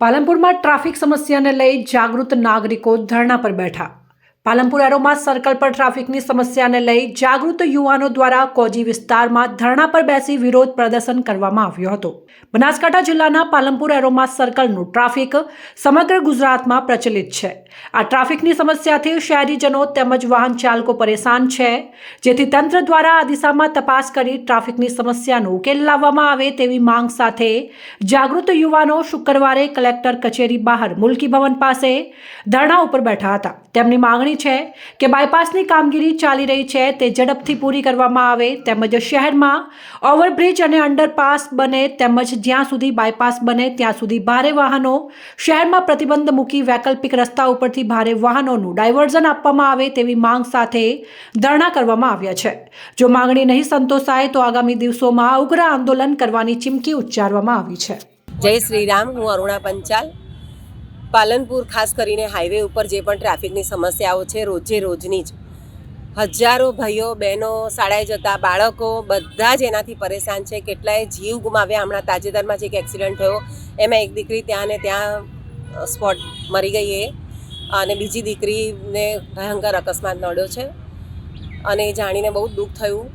પાલનપુરમાં traffic સમસ્યાને લઈ જાગૃત નાગરિકો ધરણા પર બેઠા. પાલનપુર એરોમાં સર્કલ પર ટ્રાફિકની સમસ્યાને લઈ જાગૃત યુવાનો દ્વારા કોજી વિસ્તારમાં ધરણા પર બેસી વિરોધ પ્રદર્શન કરવામાં આવ્યો હતો. બનાસકાંઠા જિલ્લાના પાલનપુર એરોમા સર્કલનું ટ્રાફિક સમગ્ર ગુજરાતમાં પ્રચલિત છે. આ ટ્રાફિકની સમસ્યાથી શહેરીજનો તેમજ વાહન ચાલકો પરેશાન છે. જેથી તંત્ર દ્વારા આ દિશામાં તપાસ કરી ટ્રાફિકની સમસ્યાનો ઉકેલ લાવવામાં આવે તેવી માંગ સાથે જાગૃત યુવાનો શુક્રવારે કલેક્ટર કચેરી બહાર મુલકી ભવન પાસે ધરણા ઉપર બેઠા હતા. તેમની માંગણી છે કે બાયપાસની કામગીરી ચાલી રહી છે, તે ઝડપથી પૂરી કરવામાં આવે તેમજ શહેરમાં ઓવરબ્રિજ અને અંડરપાસ બને તેમજ જ્યાં સુધી બાયપાસ બને ત્યાં સુધી ભારે વાહનો, શહેરમાં પ્રતિબંધ મૂકી વૈકલ્પિક રસ્તા ઉપરથી ભારે વાહનોનું ડાયવર્ઝન આપવામાં આવે તેવી માંગ સાથે ધરણા કરવામાં આવ્યા છે. જો માંગણી નહીં સંતોષાય તો આગામી દિવસોમાં ઉગ્ર આંદોલન કરવાની ચીમકી ઉચ્ચારવામાં આવી છે. જય શ્રી રામ, હું અરુણા પંચાલ. પાલનપુર, ખાસ કરીને હાઈવે ઉપર જે પણ ટ્રાફિકની સમસ્યાઓ છે, રોજે રોજની જ. હજારો ભાઈઓ, બહેનો શાળાએ જતા, બાળકો બધા જ એનાથી પરેશાન છે. કેટલાય જીવ ગુમાવ્યા. હમણાં તાજેતરમાં જ એક એક્સિડન્ટ થયો. એમાં એક દીકરી ત્યાં ને ત્યાં સ્પોટ મરી ગઈ એ. અને બીજી દીકરીને ભયંકર અકસ્માત નડ્યો છે. અને એ જાણીને બહુ દુઃખ થયું.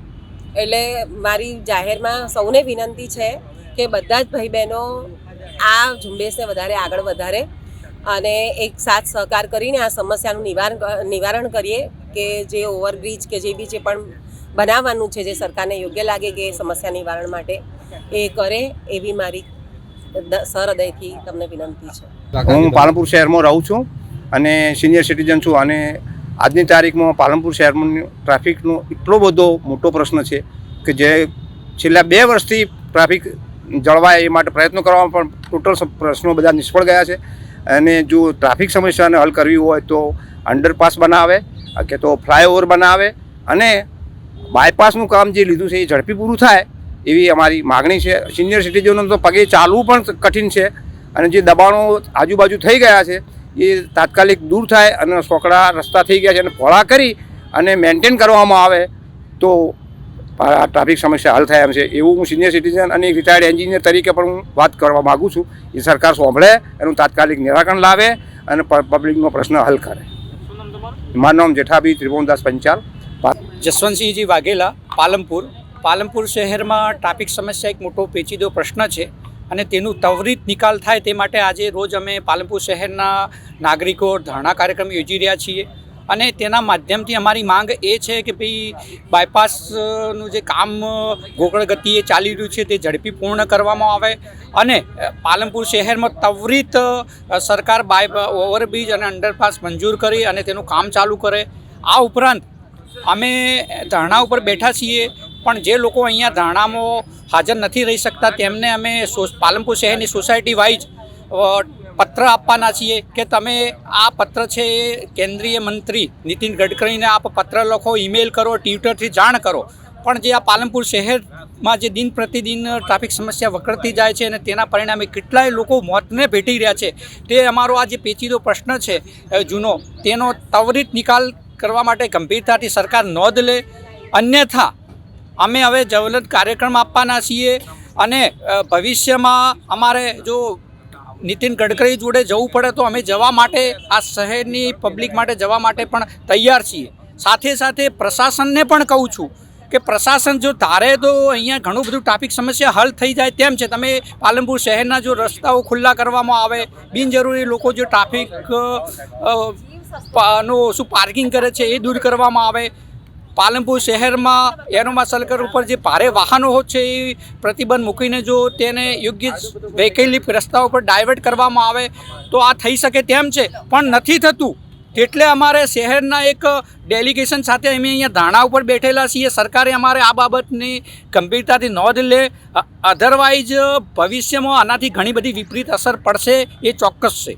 એટલે મારી જાહેરમાં સૌને વિનંતી છે કે બધા જ ભાઈ બહેનો આ ઝુંબેશને વધારે આગળ વધારે અને એક સાથ સહકાર કરીને આ સમસ્યાનું નિવારણ નિવારણ કરીએ કે જે ઓવરબ્રિજ કે જે બી જે પણ બનાવવાનું છે જે સરકારને યોગ્ય લાગે કે એ સમસ્યા નિવારણ માટે એ કરે એવી મારી સહૃદયથી તમને વિનંતી છે. હું પાલનપુર શહેરમાં રહું છું અને સિનિયર સિટીઝન છું અને આજની તારીખમાં પાલનપુર શહેરમાં ટ્રાફિકનો એટલો બધો મોટો પ્રશ્ન છે કે જે છેલ્લા બે વર્ષથી ટ્રાફિક જળવાય એ માટે પ્રયત્નો કરવામાં પણ ટોટલ પ્રશ્નો બધા નિષ્ફળ ગયા છે. અને જો ટ્રાફિક સમસ્યાને હલ કરવી હોય તો અંડરપાસ બનાવે, કે તો ફ્લાયઓવર બનાવે અને બાયપાસનું કામ જે લીધું છે એ ઝડપી પૂરું થાય એવી અમારી માગણી છે. સિનિયર સિટીઝનો તો પગે ચાલવું પણ કઠિન છે અને જે દબાણો આજુબાજુ થઈ ગયા છે એ તાત્કાલિક દૂર થાય અને સોકડા રસ્તા થઈ ગયા છે અને પહોળા કરી અને મેન્ટેન કરવામાં આવે તો આ ટ્રાફિક સમસ્યા હલ થાય એમ છે. એવું હું સિનિયર સિટીઝન અને રિટાયર્ડ એન્જિનિયર તરીકે પણ હું વાત કરવા માગું છું. એ સરકાર સાંભળે એનું તાત્કાલિક નિરાકરણ લાવે અને પબ્લિકનો પ્રશ્ન હલ કરે. મારું નામ જેઠાભી ત્રિભુવનદાસ પંચાલ. જસવંતસિંહજી વાઘેલા, પાલનપુર. પાલનપુર શહેરમાં ટ્રાફિક સમસ્યા એક મોટો પેચીદો પ્રશ્ન છે અને તેનું ત્વરિત નિકાલ થાય તે માટે આજે રોજ અમે પાલનપુર શહેરના નાગરિકો ધરણા કાર્યક્રમ યોજી રહ્યા છીએ. અને તેના માધ્યમથી અમારી માંગ એ છે કે ભાઈ બાયપાસનું જે કામ, ગોકળ ગતિએ ચાલી રહ્યું છે તે ઝડપી પૂર્ણ કરવામાં આવે. અને પાલનપુર શહેરમાં ત્વરિત સરકાર બાય ઓવરબ્રિજ અને અંડરપાસ મંજૂર કરી અને તેનું કામ ચાલુ કરે. આ ઉપરાંત, અમે ધરણા ઉપર બેઠા છીએ, પણ જે લોકો અહીંયા ધરણામાં હાજર નથી રહી શકતા તેમને અમે પાલનપુર શહેરની સોસાયટી વાઇઝ પત્ર આપવાના છીએ કે તમે આ પત્ર છે એ કેન્દ્રીય મંત્રી નીતિન ગડકરીને આપ પત્ર લખો, ઈમેલ કરો, ટ્વિટરથી જાણ કરો. પણ જે આ પાલનપુર શહેરમાં જે દિન પ્રતિદિન ટ્રાફિક સમસ્યા વકરતી જાય છે અને તેના પરિણામે કેટલાય લોકો મોતને ભેટી રહ્યા છે, તે અમારો આ જે પેચીદો પ્રશ્ન છે જૂનો, તેનો ત્વરિત નિકાલ કરવા માટે ગંભીરતાથી સરકાર નોંધ લે. અન્યથા, અમે હવે જવલંત કાર્યક્રમ આપવાના છીએ અને ભવિષ્યમાં અમારે જો નીતિન ગડકરી જોડે જવું પડે તો અમે જવા માટે, આ શહેરની પબ્લિક માટે જવા માટે પણ તૈયાર છીએ. સાથે સાથે પ્રશાસનને પણ કહું છું કે પ્રશાસન જો ધારે તો અહીંયા ઘણું બધું ટ્રાફિક સમસ્યા હલ થઈ જાય તેમ છે. તમે પાલનપુર શહેરના જો રસ્તાઓ ખુલ્લા કરવામાં આવે, બિનજરૂરી લોકો જો ટ્રાફિકનું શું પાર્કિંગ કરે છે એ દૂર કરવામાં આવે પાલનપુર શહેરમાં એરોમા સર્કલ ઉપર જે ભારે વાહનો છે, એ પ્રતિબંધ મૂકીને જો તેને યોગ્ય વૈકલ્પિક રસ્તાઓ પર ડાયવર્ટ કરવામાં આવે, તો આ થઈ શકે તેમ છે. પણ નથી થતું. એટલે અમારે શહેરના એક ડેલિગેશન સાથે અમે અહીંયા ધારણા ઉપર બેઠેલા છીએ. સરકારે અમારે આ બાબતની ગંભીરતાથી નોંધ લે. અધરવાઇઝ ભવિષ્યમાં આનાથી ઘણી બધી વિપરીત અસર પડશે, એ ચોક્કસ છે.